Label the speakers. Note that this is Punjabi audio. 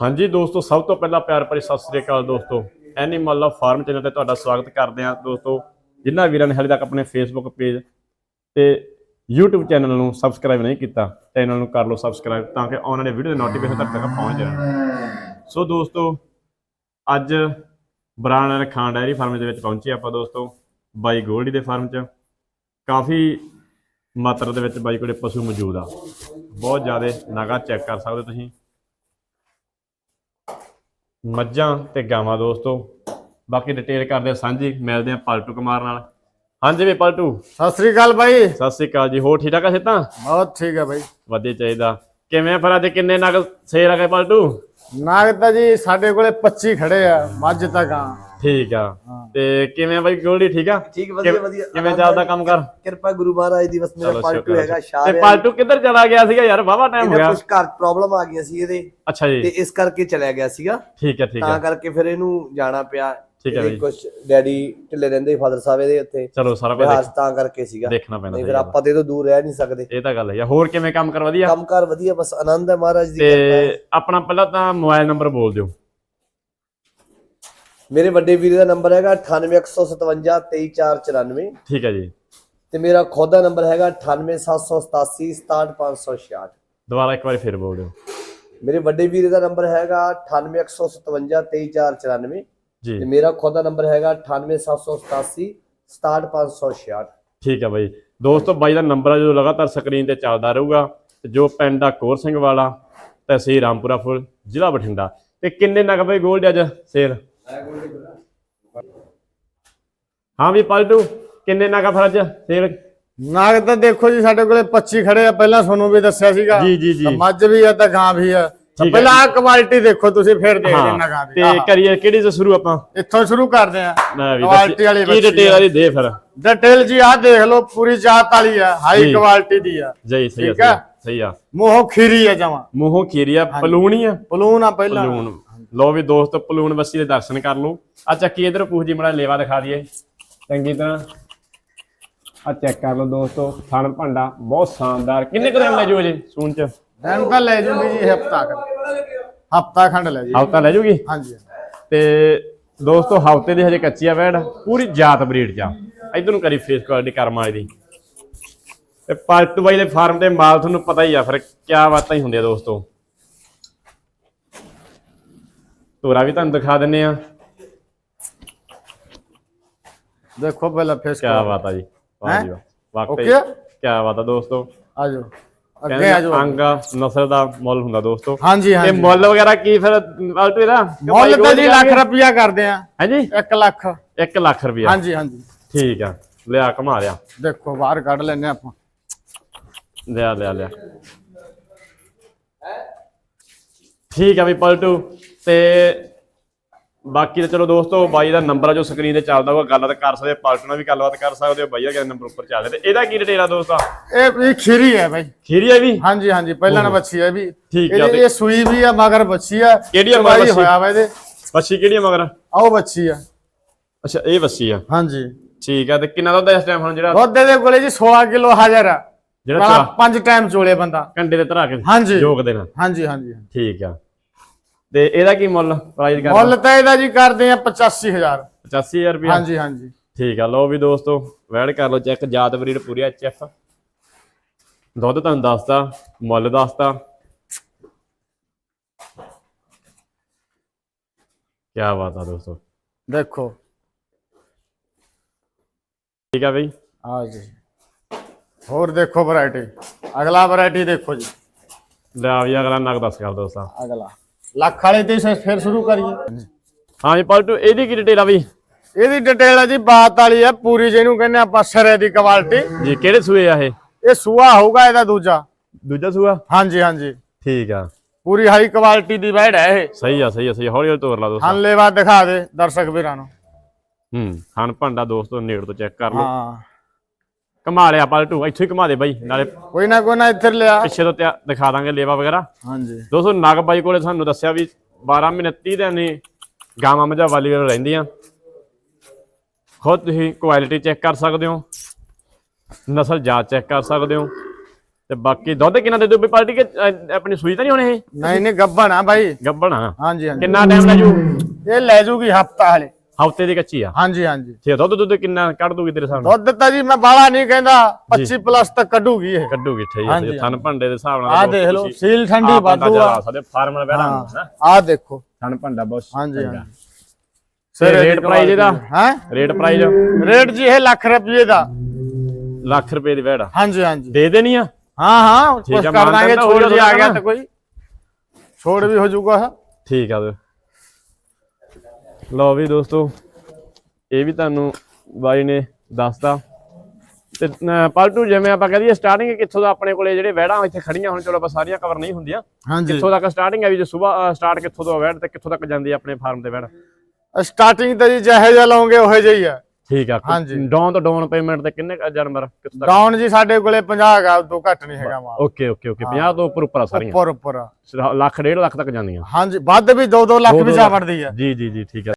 Speaker 1: ਹਾਂਜੀ ਦੋਸਤੋ, ਸਭ ਤੋਂ ਪਹਿਲਾਂ ਪਿਆਰ ਭਰੀ ਸਤਿ ਸ੍ਰੀ ਅਕਾਲ ਦੋਸਤੋ। ਐਨੀਮਲ ਲਵ ਫਾਰਮ ਚੈਨਲ ਤੇ ਤੁਹਾਡਾ ਸਵਾਗਤ ਕਰਦੇ ਹਾਂ ਦੋਸਤੋ। ਜਿਨ੍ਹਾਂ ਵੀਰਾਂ ਨੇ ਹਾਲੇ ਤੱਕ ਆਪਣੇ ਫੇਸਬੁੱਕ ਪੇਜ ਤੇ YouTube ਚੈਨਲ ਨੂੰ ਸਬਸਕ੍ਰਾਈਬ ਨਹੀਂ ਕੀਤਾ ਚੈਨਲ ਨੂੰ ਕਰ ਲਓ ਸਬਸਕ੍ਰਾਈਬ ਤਾਂ ਕਿ ਆਉਣ ਵਾਲੇ ਵੀਡੀਓ ਦੇ ਨੋਟੀਫਿਕੇਸ਼ਨ ਤੱਕ ਤੱਕ ਪਹੁੰਚ ਜਾਣ। ਸੋ ਦੋਸਤੋ, ਅੱਜ ਬਰਾਨ ਖਾਨ ਡਾਇਰੀ ਫਾਰਮ ਦੇ ਵਿੱਚ ਪਹੁੰਚੇ ਆਪਾਂ ਦੋਸਤੋ, ਬਾਈ ਗੋਲਡੀ ਦੇ ਫਾਰਮ 'ਚ। ਕਾਫੀ ਮਾਤਰਾ ਦੇ ਵਿੱਚ ਬਾਈ ਕੋਲੇ ਪਸ਼ੂ ਮੌਜੂਦ ਆ। ਬਹੁਤ ਜ਼ਿਆਦਾ ਨਾਗਾ ਚੈੱਕ ਕਰ ਸਕਦੇ ਹੋ ਤੁਸੀਂ। ਮੱਝਾਂ ਤੇ ਗਾਵਾਂ ਦੋਸਤੋ। ਬਾਕੀ ਡਿਟੇਲ ਕਰਦੇ ਆ ਸਾਂਝੀ ਮਿਲਦੇ ਆ ਪਲਟੂ ਕੁਮਾਰ ਨਾਲ। ਹਾਂਜੀ ਵੀ ਪਲਟੂ
Speaker 2: ਸਤਿ ਸ੍ਰੀ ਅਕਾਲ ਭਾਈ
Speaker 1: ਸਤਿ ਸ੍ਰੀ ਅਕਾਲ ਜੀ ਹੋਰ ਠੀਕ ਠਾਕ ਆ ਸਿੱਧਾ
Speaker 2: ਬਹੁਤ ਠੀਕ ਹੈ ਭਾਈ
Speaker 1: ਵਧੀਆ ਚਾਹੀਦਾ। ਕਿਵੇਂ ਫਿਰ ਅੱਜ ਕਿੰਨੇ ਨਗ ਸੇਲ ਆ ਗਏ ਪਲਟੂ
Speaker 2: ਨਾਗਤਾ ਜੀ ਸਾਡੇ ਕੋਲੇ 25 ਖੜੇ ਆ ਮੱਝ ਤੱਕ ਆ।
Speaker 1: ਠੀਕ ਆ। ਤੇ ਕਿਵੇਂ ਆ ਬਾਈ ਗੋਲਡੀ ਠੀਕ ਆ?
Speaker 3: ਠੀਕ ਵਧੀਆ ਵਧੀਆ।
Speaker 1: ਕਿਵੇਂ ਚੱਲਦਾ ਕੰਮ ਕਰ?
Speaker 3: ਕਿਰਪਾ ਗੁਰੂ ਮਹਾਰਾਜ ਦੀ ਬਸ ਮੇਰਾ
Speaker 1: ਚਲੋ
Speaker 3: ਪਾਲਟੂ ਹੈਗਾ
Speaker 1: ਤੇ
Speaker 3: ਸ਼ਾਰ
Speaker 1: ਪਲਟੂ ਕਿੱਧਰ ਚਲਾ ਗਿਆ ਸੀਗਾ ਯਾਰ? ਵਾਵਾ ਟਾਈਮ ਹੋ ਗਿਆ।
Speaker 3: ਕੁਝ ਘਰ ਪ੍ਰੋਬਲਮ ਆ ਗਈਆਂ ਸੀ ਇਹਦੇ।
Speaker 1: ਅੱਛਾ
Speaker 3: ਤੇ
Speaker 1: ਜੀ
Speaker 3: ਇਸ ਕਰਕੇ ਚਲਿਆ ਗਿਆ ਸੀਗਾ।
Speaker 1: ਠੀਕ ਹੈ ਠੀਕ
Speaker 3: ਤਾਂ
Speaker 1: ਹੈ
Speaker 3: ਕਰਕੇ ਫਿਰ ਇਹਨੂੰ ਜਾਣਾ ਪਿਆ।
Speaker 1: ਠੀਕ ਹੈ
Speaker 3: ਇਹਦੇ
Speaker 1: ਜੀ।
Speaker 3: ਕੁਝ ਡੈਡੀ ਢਿੱਲੇ ਰਹਿੰਦੇ ਫਾਦਰ ਸਾਹਿਬ ਇਹਦੇ ਉੱਤੇ।
Speaker 1: ਚਲੋ ਸਾਰਾ ਕੁਝ
Speaker 3: ਬਿਹਾਰ ਤਾਂ ਕਰਕੇ ਸੀਗਾ।
Speaker 1: ਦੇਖਣਾ ਪੈਂਦਾ
Speaker 3: ਨਹੀਂ
Speaker 1: ਸਹੀ
Speaker 3: ਫਿਰ
Speaker 1: ਆ।
Speaker 3: ਆਪਾਂ ਤੇ ਤੋਂ ਦੂਰ ਰਹਿ ਨਹੀਂ ਸਕਦੇ।
Speaker 1: ਇਹ ਤਾਂ ਗੱਲ ਹੈ। ਯਾਰ ਹੋਰ ਕਿਵੇਂ ਕੰਮ ਕਰ ਵਧੀਆ?
Speaker 3: ਕੰਮਕਾਰ ਵਧੀਆ ਬਸ ਆਨੰਦ ਹੈ ਮਹਾਰਾਜ ਦੀ ਕਿਰਪਾ।
Speaker 1: ਤੇ ਆਪਣਾ ਪਹਿਲਾਂ ਤਾਂ ਮੋਬਾਈਲ ਨੰਬਰ ਬੋਲ ਦਿਓ।
Speaker 3: ਮੇਰੇ ਵੱਡੇ ਵੀਰ ਦਾ ਨੰਬਰ ਹੈਗਾ 9815723494
Speaker 1: ਠੀਕ ਹੈ ਜੀ।
Speaker 3: ਤੇ ਮੇਰਾ ਖੁਦ ਦਾ ਨੰਬਰ ਹੈਗਾ 9878867566
Speaker 1: ਦੁਬਾਰਾ ਇੱਕ ਵਾਰੀ ਫਿਰ ਬੋਲ ਦਿਓ।
Speaker 3: ਮੇਰੇ ਵੱਡੇ ਵੀਰ ਦਾ ਨੰਬਰ ਹੈਗਾ 9815723494
Speaker 1: ਜੀ।
Speaker 3: ਤੇ ਮੇਰਾ ਖੁਦ ਦਾ ਨੰਬਰ ਹੈਗਾ 9878867566
Speaker 1: ਠੀਕ ਹੈ ਬਾਈ। ਦੋਸਤੋ ਬਾਈ ਦਾ ਨੰਬਰ ਹੈ ਜੋ ਲਗਾਤਾਰ ਸਕਰੀਨ ਤੇ ਚੱਲਦਾ ਰਹੂਗਾ ਜੋ ਪਿੰਡ ਆ ਕੋਰ ਸਿੰਘ ਵਾਲਾ ਤਹਿਸੀਲ ਰਾਮਪੁਰਾ ਫੁੱਲ ਜ਼ਿਲ੍ਹਾ ਬਠਿੰਡਾ। ਤੇ ਕਿੰਨੇ ਨਗ ਬਾਈ ਗੋਲਡ ਅੱਜ? ਸੇਲ? ਹਾਂ ਵੀ ਪਲਟੂ ਕਿੰਨੇ ਨਗ ਫਿਰ ਅੱਜ ਸੇਲ
Speaker 2: ਨਾਗਤਾ ਦੇਖੋ ਜੀ ਸਾਡੇ ਕੋਲੇ 25 ਖੜੇ ਆ। ਪਹਿਲਾਂ ਤੁਹਾਨੂੰ ਵੀ ਦੱਸਿਆ ਸੀਗਾ।
Speaker 1: ਜੀ, ਜੀ, ਜੀ।
Speaker 2: ਤਾਂ ਮੱਝ ਵੀ ਆ ਤਾਂ ਗਾਂ ਵੀ ਆ। ਤਾਂ। ਪਹਿਲਾਂ ਆ ਕੁਆਲਿਟੀ ਦੇਖੋ ਤੁਸੀਂ ਫਿਰ ਦੇਖ
Speaker 1: ਹਾਂ
Speaker 2: ਲੈਣਾ ਗਾਂ
Speaker 1: ਤੇ ਕਰੀਏ ਕਿਹੜੀ ਤੋਂ ਸ਼ੁਰੂ ਆਪਾਂ?
Speaker 2: ਇੱਥੋਂ ਸ਼ੁਰੂ ਕਰਦੇ ਆ ਕੁਆਲਿਟੀ ਵਾਲੀ
Speaker 1: ਕੀ ਡਿਟੇਲ
Speaker 2: ਆ।
Speaker 1: ਵਾਲੀ ਦੇ ਫਿਰ?
Speaker 2: ਡਿਟੇਲ ਜੀ ਆ ਦੇਖ ਲਓ ਪੂਰੀ ਜਾਤ ਵਾਲੀ ਆ
Speaker 1: ਜੀ।
Speaker 2: ਹਾਈ ਕੁਆਲਿਟੀ ਦੀ ਆ।
Speaker 1: ਜਈ ਸਹੀ ਆ
Speaker 2: ਆ।
Speaker 1: ਸਹੀ ਆ।
Speaker 2: ਮੋਹ ਖੀਰੀ ਆ ਜਮਾ।
Speaker 1: ਮੂੰਹੋਂ ਖੀਰੀਆ ਪਲੂਣੀ ਆ।
Speaker 2: ਪਲੂਨ ਆ ਪਹਿਲਾਂ।
Speaker 1: ਪਲੂਣ। ਲੋ ਵੀ ਦੋਸਤ ਪਲੂਣ ਬੱਸੀ ਦੇ ਦਰਸ਼ਨ ਕਰ ਲਓ। ਆ ਚੱਕੀ ਇਧਰ ਪੂਛ ਜੀ ਮੜਾ ਲੇਵਾ ਦਿਖਾ ਦਈਏ। ਚੰਗੀ ਤਰ੍ਹਾਂ ਆ ਚੈੱਕ ਕਰ ਲਓ ਦੋਸਤੋ ਥਣ ਭਾਂਡਾ ਬਹੁਤ ਸ਼ਾਨਦਾਰ। ਕਿੰਨੇ ਗ੍ਰਾਮ ਲੈ ਜੂ ਜੀ ਸੂਨ ਚ?
Speaker 2: ਦਿਨ ਤਾਂ ਲੈ ਜੂਗੀ ਜੀ ਹਫਤਾ ਹਫਤਾ ਖੰਡ ਲੈ ਜੀ
Speaker 1: ਹਫਤਾ ਲੈ ਜੂਗੀ?
Speaker 2: ਹਾਂਜੀ।
Speaker 1: ਤੇ ਦੋਸਤੋ ਹਫ਼ਤੇ ਦੀ ਹਜੇ ਕੱਚੀ ਆ ਵੈੜ ਪੂਰੀ ਜਾਤ ਬਰੀਡ ਆ ਇਧਰ ਨੂੰ ਕਰੀ ਫੇਸ ਕੁਆਲਿਟੀ ਕਰਮ ਵਾਲੀ ਦੀ। ਤੇ ਪਲਟੂ ਬਾਈ ਦੇ ਫਾਰਮ ਦੇ ਮਾਲ ਤੁਹਾਨੂੰ ਪਤਾ ਹੀ ਆ ਫਿਰ ਕਿਆ ਬਾਤਾਂ ਹੀ ਹੁੰਦੀਆਂ ਦੋਸਤੋ। ਤੋਰਾ ਵੀ ਤੁਹਾਨੂੰ ਦਿਖਾ ਦਿੰਨੇ ਆ।
Speaker 2: ਦੇਖੋ ਪਹਿਲਾਂ ਫੇਸ
Speaker 1: ਕਿਆ ਬਾਤ ਆ ਜੀ। ਵਾਹ? ਜੀ ਵਾਕਈ? ਕਿਆ ਬਾਤ ਆ ਦੋਸਤੋ।
Speaker 2: ਆ ਜਾਓ ਅੱਗੇ
Speaker 1: ਕਹਿੰਦੇ
Speaker 2: ਆ ਜਾਓ
Speaker 1: ਅੰਗ ਨਸਲ ਦਾ ਮੁੱਲ ਹੁੰਦਾ ਦੋਸਤੋ।
Speaker 2: ਹਾਂਜੀ ਹਾਂਜੀ।
Speaker 1: ਮੁੱਲ ਵਗੈਰਾ ਕੀ ਫਿਰ ਪਲਟੂ ਇਹਦਾ?
Speaker 2: ਮੁੱਲ ਤਾਂ ਜੀ ਲੱਖ ਰੁਪਇਆ ਕਰਦੇ ਆ।
Speaker 1: ਹਾਂਜੀ?
Speaker 2: 1 ਲੱਖ।
Speaker 1: 1 ਲੱਖ ਰੁਪਇਆ
Speaker 2: ਹਾਂਜੀ ਹਾਂਜੀ।
Speaker 1: ਠੀਕ ਆ। ਲਿਆ ਕਮਾ ਲਿਆ।
Speaker 2: ਦੇਖੋ ਬਾਹਰ ਕੱਢ ਲੈਨੇ ਆਪਾਂ।
Speaker 1: ਲਿਆ ਲਿਆ ਲਿਆ। ਠੀਕ ਆ ਵੀ ਪਲਟੂ। ਤੇ ਬਾਕੀ ਤਾਂ ਚਲੋ ਦੋਸਤੋ ਬਾਈ ਦਾ ਨੰਬਰ ਆ ਜੋ ਸਕਰੀਨ ਤੇ ਚੱਲਦਾ ਹੋਊਗਾ ਗੱਲਬਾਤ ਕਰ ਸਕਦੇ ਹੋ, ਪਲਟੂ ਨਾਲ ਵੀ ਗੱਲਬਾਤ ਕਰ ਸਕਦੇ ਹੋ ਬਾਈ ਦਾ ਨੰਬਰ ਉੱਪਰ ਚੱਲ ਰਿਹਾ ਤੇ ਇਹਦਾ ਕੀ ਡਿਟੇਲ ਆ ਦੋਸਤਾ?
Speaker 2: ਇਹ ਵੀ ਖੀਰੀ ਹੈ ਬਾਈ।
Speaker 1: ਖੀਰੀ ਹੈ ਵੀ?
Speaker 2: ਹਾਂਜੀ ਹਾਂਜੀ ਪਹਿਲਾਂ ਨਾ ਬੱਚੀ ਹੈ ਵੀ।
Speaker 1: ਠੀਕ ਤੇ-
Speaker 2: ਇਹ ਸੂਈ ਵੀ ਆ ਮਗਰ ਬੱਚੀ ਆ।
Speaker 1: ਕਿਹੜੀ ਆ ਮਗਰ ਬੱਚੀ?
Speaker 2: ਹੋਇਆ ਵਾ ਇਹਦੇ।
Speaker 1: ਬੱਚੀ ਕਿਹੜੀ ਆ ਮਗਰ?
Speaker 2: ਆਓ ਬੱਚੀ ਆ।
Speaker 1: ਅੱਛਾ ਇਹ ਬੱਚੀ ਆ।
Speaker 2: ਹਾਂਜੀ।
Speaker 1: ਠੀਕ ਆ ਤੇ ਕਿੰਨਾ ਦੁੱਧ ਇਸ ਟਾਈਮ ਹੁਣ ਜਿਹੜਾ?
Speaker 2: ਦੁੱਧ ਦੇ ਕੋਲੇ ਜੀ 16 ਕਿਲੋ ਹਾਜ਼ਰ ਆ।
Speaker 1: ਜਿਹੜਾ
Speaker 2: ਪੰਜ ਟਾਈਮ ਚੋਲੇ ਬੰਦਾ।
Speaker 1: ਕੰਡੇ ਤੇ ਧਰਾ ਕੇ
Speaker 2: ਹਾਂਜੀ।
Speaker 1: ਜੋਗ ਦੇਣਾ
Speaker 2: ਹਾਂਜੀ ਹਾਂਜੀ।
Speaker 1: ਠੀਕ ਆ। ਤੇ ਇਹਦਾ ਕੀ ਮੁੱਲ ਪ੍ਰਾਈਸ ਕਰਦਾ
Speaker 2: ਮੁੱਲ ਤਾਂ ਇਹਦਾ ਜੀ ਕਰਦੇ ਆ 85000
Speaker 1: 85000 ਰੁਪਏ
Speaker 2: ਹਾਂਜੀ ਹਾਂਜੀ।
Speaker 1: ਠੀਕ ਆ ਲਓ ਵੀ ਦੋਸਤੋ ਵੈੜ ਕਰ ਲਓ ਚੈੱਕ ਜਾਤ ਬਰੀਡ ਪੂਰੀ ਐਚ ਐਫ ਦੁੱਧ ਤੁਹਾਨੂੰ ਦੱਸਤਾ ਮੁੱਲ ਦੱਸਤਾ। ਕੀ ਬਾਤ ਆ ਦੋਸਤੋ।
Speaker 2: ਦੇਖੋ।
Speaker 1: ਠੀਕ ਆ ਬਈ?
Speaker 2: ਆ ਜੀ। ਹੋਰ ਦੇਖੋ ਵੈਰਾਈਟੀ ਅਗਲਾ ਵੈਰਾਈਟੀ ਦੇਖੋ ਜੀ।
Speaker 1: ਲੈ ਵੀ ਅਗਲਾ ਨਗ ਦੱਸ ਕਰ ਦੋਸਤਾ।
Speaker 2: ਅਗਲਾ। ਲੱਖ ਵਾਲੇ ਤੇ ਸ- ਫਿਰ ਸ਼ੁਰੂ ਕਰੀਏ।
Speaker 1: ਹਾਂ ਜੀ ਪਲਟੂ ਇਹਦੀ ਕੀ ਡਿਟੇਲ ਆ ਬਈ?
Speaker 2: ਇਹਦੀ ਡਿਟੇਲ ਹੈ ਜੀ ਬਾਤ ਵਾਲੀ ਹੈ ਪੂਰੀ ਜਿਹਨੂੰ ਕਹਿੰਦੇ ਆਪਾਂ ਸਰੇ ਦੀ ਕੁਆਲਿਟੀ
Speaker 1: ਜੀ ਕਿਹੜੇ ਸੂਏ ਆ ਇਹ?
Speaker 2: ਇਹ ਸੂਆ ਹੋਊਗਾ ਇਹਦਾ ਦੂਜਾ।
Speaker 1: ਦੂਜਾ ਸੂਆ?
Speaker 2: ਹਾਂਜੀ ਹਾਂਜੀ।
Speaker 1: ਠੀਕ ਆ।
Speaker 2: ਪੂਰੀ ਹਾਈ ਕੁਆਲਿਟੀ ਦੀ ਬੈੜ ਹੈ ਇਹ।
Speaker 1: ਸਹੀ ਆ ਸਹੀ ਆ ਸਹੀ ਆ। ਹੌਲੀ ਹੌਲੀ ਤੋਰ ਲਾ ਦੋਸਤੋ।
Speaker 2: ਹੰਲੇਵਾ ਦਿਖਾ ਦੇ ਦਰਸ਼ਕ ਵੀਰਾਂ ਨੂੰ।
Speaker 1: ਹੂੰ ਖਾਨ ਭਾਂਡਾ ਦੋਸਤੋ ਨੇੜ ਤੋਂ ਚੈੱਕ ਕਰ ਲਓ।
Speaker 2: ਹਾਂ।
Speaker 1: ਘਮਾ ਲਿਆ ਪਲਟੂ ਇੱਥੋਂ ਹੀ ਘਮਾ ਦੇ ਬਾਈ ਨਾਲੇ
Speaker 2: ਕੋਈ ਨਾ ਕੋਈ ਨਾ ਇੱਧਰ ਲਿਆ।
Speaker 1: ਪਿੱਛੇ ਤੋਂ ਤਿਆ- ਦਿਖਾ ਦਾਂਗੇ ਲੇਵਾ ਵਗੈਰਾ।
Speaker 2: ਹਾਂਜੀ।
Speaker 1: ਦੋਸਤੋ ਨਗ ਬਾਈ ਕੋਲੇ ਸਾਨੂੰ ਦੱਸਿਆ ਵੀ 12 ਮਹੀਨੇ 30 ਦਿਨ ਨੇ ਗਾਵਾਂ ਮੱਝਾਂ ਵਾਲੀ ਕੋਲ ਰਹਿੰਦੀਆਂ। ਖੁਦ ਤੁਸੀਂ ਕੁਆਲਿਟੀ ਚੈੱਕ ਕਰ ਸਕਦੇ ਹੋ। ਨਸਲ ਜਾਤ ਚੈੱਕ ਕਰ ਸਕਦੇ ਹੋ। ਤੇ ਬਾਕੀ ਦੁੱਧ ਕਿੰਨਾ ਦੇ ਦੋ ਵੀ ਪਾਰਟੀ ਕਿ? ਆਪਣੀ ਸੂਈ ਤਾਂ ਨਹੀਂ ਹੋਣੇ ਇਹ?
Speaker 2: ਨਹੀਂ ਨਹੀਂ ਗੱਬਣ ਆ ਬਾਈ।
Speaker 1: ਗੱਬਣ
Speaker 2: ਹਾਂਜੀ ਹਾਂਜੀ।
Speaker 1: ਕਿੰਨਾ ਟਾਈਮ ਲੈ ਜੂ?
Speaker 2: ਇਹ ਲੈ ਜੂਗੀ ਹਫਤਾ ਹਲੇ।
Speaker 1: ਹਫ਼ਤੇ ਦੀ ਕੱਚੀ ਆ?
Speaker 2: ਹਾਂਜੀ ਹਾਂਜੀ।
Speaker 1: ਤੇ ਦੁੱਧ ਦੁੱਧ ਕਿੰਨਾ ਕੱਢ ਦੂਗੀ ਤੇਰੇ ਸਾਹਮਣੇ
Speaker 2: ਦੁੱਧ ਤਾਂ ਜੀ ਮੈਂ ਬਾਲਾ ਨਹੀਂ ਕਹਿੰਦਾ 25 ਪਲੱਸ ਤੱਕ ਕੱਢੂਗੀ ਇਹ।
Speaker 1: ਕੱਢੂਗੀ ਠੀਕ ਹੈ ਜੀ ਥਣ ਭੰਡੇ ਦੇ ਹਿਸਾਬ ਨਾਲ
Speaker 2: ਆ ਦੇਖ ਲਓ ਸੀਲ ਠੰਡੀ ਵਾਧੂ ਆ।
Speaker 1: ਲਾ ਸਕਦੇ ਫਾਰਮ ਨਾਲ ਬਹਿਣਾ
Speaker 2: ਹਾਂ ਆ ਦੇਖੋ।
Speaker 1: ਥਣ ਭੰਡਾ ਬਹੁਤ
Speaker 2: ਹਾਂਜੀ
Speaker 1: ਤੇ ਰੇਟ ਪ੍ਰਾਈਸ ਇਹਦਾ?
Speaker 2: ਹੈ?
Speaker 1: ਰੇਟ ਪ੍ਰਾਈਸ
Speaker 2: ਰੇਟ ਜੀ ਇਹ ਲੱਖ ਰੁਪਏ ਦਾ।
Speaker 1: ਲੱਖ ਰੁਪਏ ਦੀ ਵੈੜ।
Speaker 2: ਹਾਂਜੀ ਹਾਂਜੀ।
Speaker 1: ਦੇ ਦੇਣੀ ਆ?
Speaker 2: ਹਾਂ ਹਾਂ
Speaker 1: ਆ,
Speaker 2: ਕਰ ਦਾਂਗੇ ਛੋੜ ਵੀ ਆ ਗਿਆ ਤਾਂ ਕੋਈ। ਛੋੜ ਵੀ ਹੋ ਜਾਊਗਾ।
Speaker 1: ਠੀਕ ਆ ਲਓ ਵੀ ਦੋਸਤੋ ਇਹ ਵੀ ਤੁਹਾਨੂੰ ਬਾਈ ਨੇ ਦੱਸਤਾ। ਤੇ ਪਲਟੂ ਜਿਵੇਂ ਆਪਾਂ ਕਹਦੀਏ ਸਟਾਰਟਿੰਗ ਕਿੱਥੋਂ ਦਾ ਆਪਣੇ ਕੋਲੇ ਜਿਹੜੇ ਵੈੜਾਂ ਇੱਥੇ ਖੜੀਆਂ ਹੁਣ ਚਲੋ ਆਪਾਂ ਸਾਰੀਆਂ ਕਵਰ ਨਹੀਂ ਹੁੰਦੀਆਂ। ਕਿੱਥੋਂ ਤੱਕ ਸਟਾਰਟਿੰਗ ਹੈ ਵੀ ਜੇ ਸਵੇਰ ਸਟਾਰਟ ਕਿੱਥੋਂ ਤੋਂ ਵੈੜ ਤੇ ਕਿੱਥੋਂ ਤੱਕ ਜਾਂਦੀ ਆਪਣੇ ਫਾਰਮ ਤੇ ਵੈੜ
Speaker 2: ਸਟਾਰਟਿੰਗ ਤਾਂ ਜੀ ਜਿਹੇ ਜਿਹਾ ਲਾਉਂਗੇ ਉਹੋ ਜਿਹਾ ਆ
Speaker 1: ਠੀਕ ਆ। ਡਾਊਨ ਤੋਂ ਡਾਊਨ ਪੇਮੈਂਟ ਤੇ ਕਿੰਨੇ ਜਾਨਵਰ ਕਿੱਥੋਂ ਤੱਕ?
Speaker 2: ਡਾਊਨ ਜੀ ਸਾਡੇ ਕੋਲੇ 50 ਗਾ ਤੋਂ ਘੱਟ ਨਹੀਂ ਹੈਗਾ ਮਾਲ।
Speaker 1: Okay okay okay. 50 ਤੋਂ ਉੱਪਰ ਉੱਪਰ ਆ ਸਾਰੀਆਂ।
Speaker 2: ਉੱਪਰ ਉੱਪਰ
Speaker 1: ਲੱਖ ਡੇਢ ਲੱਖ ਤੱਕ ਜਾਂਦੀਆਂ।
Speaker 2: ਹਾਂਜੀ ਵੱਧ ਵੀ 2-2 ਲੱਖ ਵੀ ਜਾ ਵੜਦੀ ਆ
Speaker 1: ਜੀ ਜੀ ਜੀ ਠੀਕ ਹੈ।